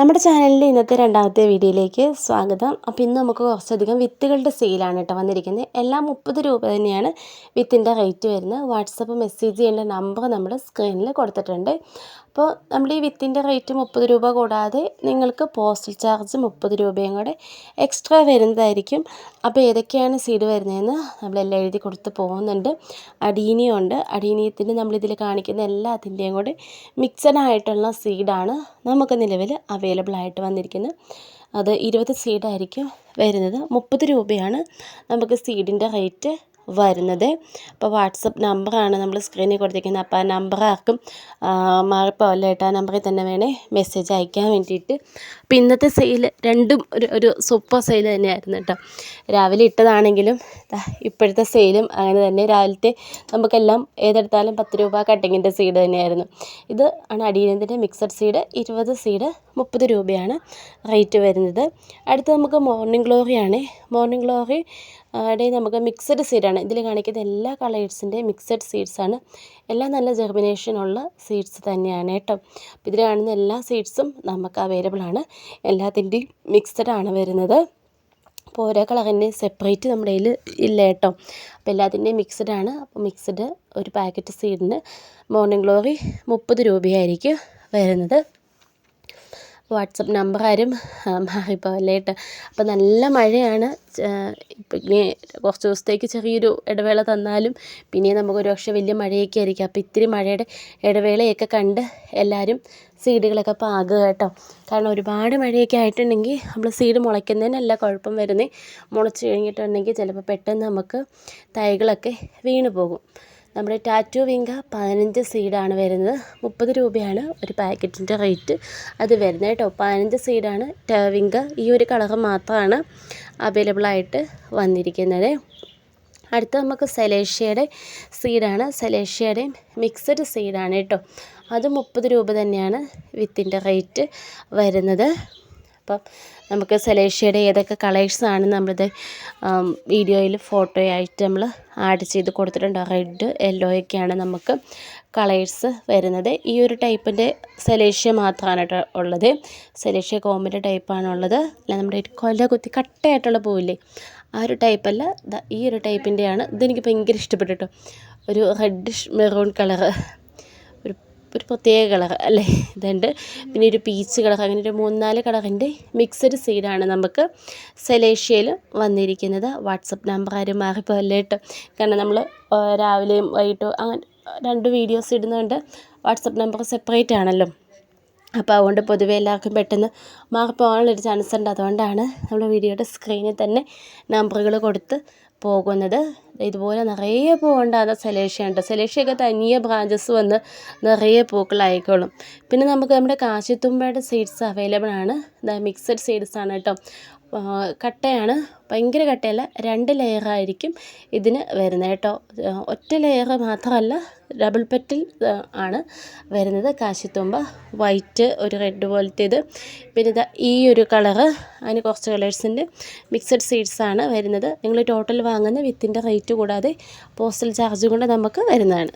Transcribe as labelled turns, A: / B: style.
A: നമ്മുടെ ചാനലിന്റെ ഇന്നത്തെ രണ്ടാമത്തെ വീഡിയോയിലേക്ക് സ്വാഗതം. അപ്പോൾ ഇന്ന് നമുക്ക് കുറച്ചധികം വിത്തുകളുടെ സെയിലാണ് കേട്ടോ വന്നിരിക്കുന്നത്. എല്ലാം മുപ്പത് രൂപ തന്നെയാണ് വിത്തിന്റെ റേറ്റ് വരുന്നത്. വാട്സപ്പ് മെസ്സേജ് ചെയ്യേണ്ട നമ്പർ നമ്മൾ സ്ക്രീനിൽ കൊടുത്തിട്ടുണ്ട്. അപ്പോൾ നമ്മുടെ ഈ വിത്തിന്റെ റേറ്റ് മുപ്പത് രൂപ കൂടാതെ നിങ്ങൾക്ക് പോസ്റ്റൽ ചാർജ് മുപ്പത് രൂപയും കൂടെ എക്സ്ട്രാ വരുന്നതായിരിക്കും. അപ്പോൾ ഏതൊക്കെയാണ് സീഡ് വരുന്നതെന്ന് നമ്മളെല്ലാം എഴുതി കൊടുത്ത് പോകുന്നുണ്ട്. അടീനിയുണ്ട് അടീനിയത്തിന് നമ്മളിതിൽ കാണിക്കുന്ന എല്ലാത്തിന്റെയും കൂടെ മിക്സഡ് ആയിട്ടുള്ള സീഡാണ് നമുക്ക് നിലവിൽ അവൈലബിൾ ആയിട്ട് വന്നിരിക്കുന്നത്. അത് ഇരുപത് സീഡായിരിക്കും വരുന്നത്. മുപ്പത് രൂപയാണ് നമുക്ക് സീഡിന്റെ റേറ്റ് വരുന്നത്. അപ്പോൾ വാട്സപ്പ് നമ്പറാണ് നമ്മൾ സ്ക്രീനിൽ കൊടുത്തിരിക്കുന്നത്. അപ്പോൾ ആ നമ്പർ ആർക്കും മാറിപ്പോകല്ല കേട്ടോ ആ നമ്പറിൽ തന്നെ വേണേ മെസ്സേജ് അയക്കാൻ വേണ്ടിയിട്ട്. അപ്പോൾ ഇന്നത്തെ സെയിൽ രണ്ടും ഒരു ഒരു സൂപ്പർ സെയിൽ തന്നെയായിരുന്നു കേട്ടോ. രാവിലെ ഇട്ടതാണെങ്കിലും ഇപ്പോഴത്തെ സെയിലും അങ്ങനെ തന്നെ. രാവിലത്തെ നമുക്കെല്ലാം ഏതെടുത്താലും പത്ത് രൂപ കട്ടിങ്ങിന്റെ സീഡ് തന്നെയായിരുന്നു. ഇത് ആണ് അടിയനത്തിന്റെ മിക്സഡ് സീഡ്. ഇരുപത് സീഡ് മുപ്പത് രൂപയാണ് റേറ്റ് വരുന്നത്. അടുത്ത് നമുക്ക് മോർണിംഗ് ഗ്ലോറിയാണ്. മോർണിംഗ് ഗ്ലോറി ടെ നമുക്ക് മിക്സഡ് സീഡാണ് ഇതിൽ കാണിക്കുന്ന എല്ലാ കളേഴ്സിന്റെ മിക്സഡ് സീഡ്സാണ് എല്ലാം നല്ല ജെർമിനേഷനുള്ള സീഡ്സ് തന്നെയാണ് കേട്ടോ. അപ്പോൾ ഇതിൽ കാണുന്ന എല്ലാ സീഡ്സും നമുക്ക് അവൈലബിൾ ആണ്. എല്ലാത്തിന്റെയും മിക്സഡ് ആണ് വരുന്നത്. അപ്പോൾ ഓരോ കളറിന്റെ സെപ്പറേറ്റ് നമ്മുടെ കയ്യിൽ ഇല്ല കേട്ടോ. അപ്പോൾ എല്ലാത്തിന്റെയും മിക്സഡ് ആണ്. അപ്പോൾ മിക്സഡ് ഒരു പാക്കറ്റ് സീഡിന് മോർണിംഗ് ഗ്ലോറി മുപ്പത് രൂപയായിരിക്കും വരുന്നത്. വാട്സപ്പ് നമ്പർ ആരും മാറിപ്പോകല്ലേ കേട്ടോ അപ്പോൾ നല്ല മഴയാണ്. ഇനി കുറച്ച് ദിവസത്തേക്ക് ചെറിയൊരു ഇടവേള തന്നാലും പിന്നെ നമുക്ക് ഒരു പക്ഷേ വലിയ മഴയൊക്കെ ആയിരിക്കും. അപ്പോൾ ഇത്തിരി മഴയുടെ ഇടവേളയൊക്കെ കണ്ട് എല്ലാവരും സീഡുകളൊക്കെ പാകുക കേട്ടോ. കാരണം ഒരുപാട് മഴയൊക്കെ ആയിട്ടുണ്ടെങ്കിൽ നമ്മൾ സീഡ് മുളയ്ക്കുന്നതിനല്ല കുഴപ്പം വരുന്നത് മുളച്ച് കഴിഞ്ഞിട്ടുണ്ടെങ്കിൽ ചിലപ്പോൾ പെട്ടെന്ന് നമുക്ക് തൈകളൊക്കെ വീണ് പോകും. നമ്മുടെ ടാറ്റു വിങ്ക പതിനഞ്ച് സീഡാണ് വരുന്നത്. മുപ്പത് രൂപയാണ് ഒരു പാക്കറ്റിന്റെ റേറ്റ്. അത് വരുന്നത് കേട്ടോ. പതിനഞ്ച് സീഡാണ് വിങ്ക. ഈ ഒരു കളർ മാത്രമാണ് അവൈലബിളായിട്ട് വന്നിരിക്കുന്നത്. അടുത്ത നമുക്ക് സെലേഷ്യയുടെ സീഡാണ്. സെലേഷ്യയുടെയും മിക്സഡ് സീഡാണ് കേട്ടോ. അത് മുപ്പത് രൂപ തന്നെയാണ് വിത്തിന്റെ റേറ്റ് വരുന്നത്. അപ്പം നമുക്ക് സെലേഷ്യയുടെ ഏതൊക്കെ കളേഴ്സാണ് നമ്മളിത് വീഡിയോയിൽ ഫോട്ടോയായിട്ട് നമ്മൾ ആഡ് ചെയ്ത് കൊടുത്തിട്ടുണ്ട്. റെഡ് യെല്ലോയൊക്കെയാണ് നമുക്ക് കളേഴ്സ് വരുന്നത്. ഈ ഒരു ടൈപ്പിന്റെ സെലേഷ്യ മാത്രമാണ് കേട്ടോ ഉള്ളത്. സെലേഷ്യ കോമ്പിന്റെ ടൈപ്പാണുള്ളത് അല്ല നമ്മുടെ കൊല കുത്തി കട്ടയായിട്ടുള്ള പൂവില്ലേ? ആ ഒരു ടൈപ്പല്ല. ഈ ഒരു ടൈപ്പിന്റെയാണ്. ഇതെനിക്ക് ഭയങ്കര ഇഷ്ടപ്പെട്ടു ഒരു റെഡിഷ് മെറൂൺ കളറ് ഒരു പ്രത്യേക കളർ അല്ലേ? ഇതുണ്ട്. പിന്നെ ഒരു പീച്ച് കളർ അങ്ങനെ ഒരു മൂന്നാൽ കളറിന്റെ മിക്സഡ് സീഡാണ് നമുക്ക് സെലേഷ്യയിൽ വന്നിരിക്കുന്നത്. വാട്സപ്പ് നമ്പർ ആരും മാറിപ്പോകല്ലേ കേട്ടോ. കാരണം നമ്മൾ രാവിലെയും വൈകിട്ടും അങ്ങനെ രണ്ട് വീഡിയോസ് ഇടുന്നതുകൊണ്ട് വാട്സപ്പ് നമ്പർ സെപ്പറേറ്റ് ആണല്ലോ. അപ്പോൾ അതുകൊണ്ട് പൊതുവെ എല്ലാവർക്കും പെട്ടെന്ന് മാറിപ്പോകാനുള്ളൊരു ചാൻസ് ഉണ്ട്. അതുകൊണ്ടാണ് നമ്മൾ വീഡിയോയുടെ സ്ക്രീനിൽ തന്നെ നമ്പറുകൾ കൊടുത്ത് പോകുന്നത്. ഇതുപോലെ നിറയെ പൂവുണ്ടാകുന്ന സെലേഷ്യയുണ്ട്. സെലേഷ്യയൊക്കെ തനിയെ ബ്രാഞ്ചസ് വന്ന് നിറയെ പൂക്കളായിക്കോളും. പിന്നെ നമുക്ക് നമ്മുടെ കാശിത്തുമ്പയുടെ സീഡ്സ് അവൈലബിൾ ആണ്. മിക്സഡ് സീഡ്സ് ആണ് കേട്ടോ. കട്ടയാണ്. ഭയങ്കര കട്ടയല്ല രണ്ട് ലെയറായിരിക്കും ഇതിന് വരുന്നത് കേട്ടോ. ഒറ്റ ലെയർ മാത്രമല്ല ഡബിൾ പെറ്റിൽ ആണ് വരുന്നത്. കാശിത്തുമ്പ വൈറ്റ് ഒരു റെഡ് പോലത്തേത്. പിന്നെ ഇതാ ഈ ഒരു കളറ് അതിന് കുറച്ച് കളേഴ്സിന്റെ മിക്സഡ് സീഡ്സാണ് വരുന്നത്. നിങ്ങൾ ടോട്ടൽ വാങ്ങുന്ന വിത്തിന്റെ റേറ്റ് കൂടാതെ പോസ്റ്റൽ ചാർജ് കൊണ്ട് നമുക്ക് വരുന്നതാണ്.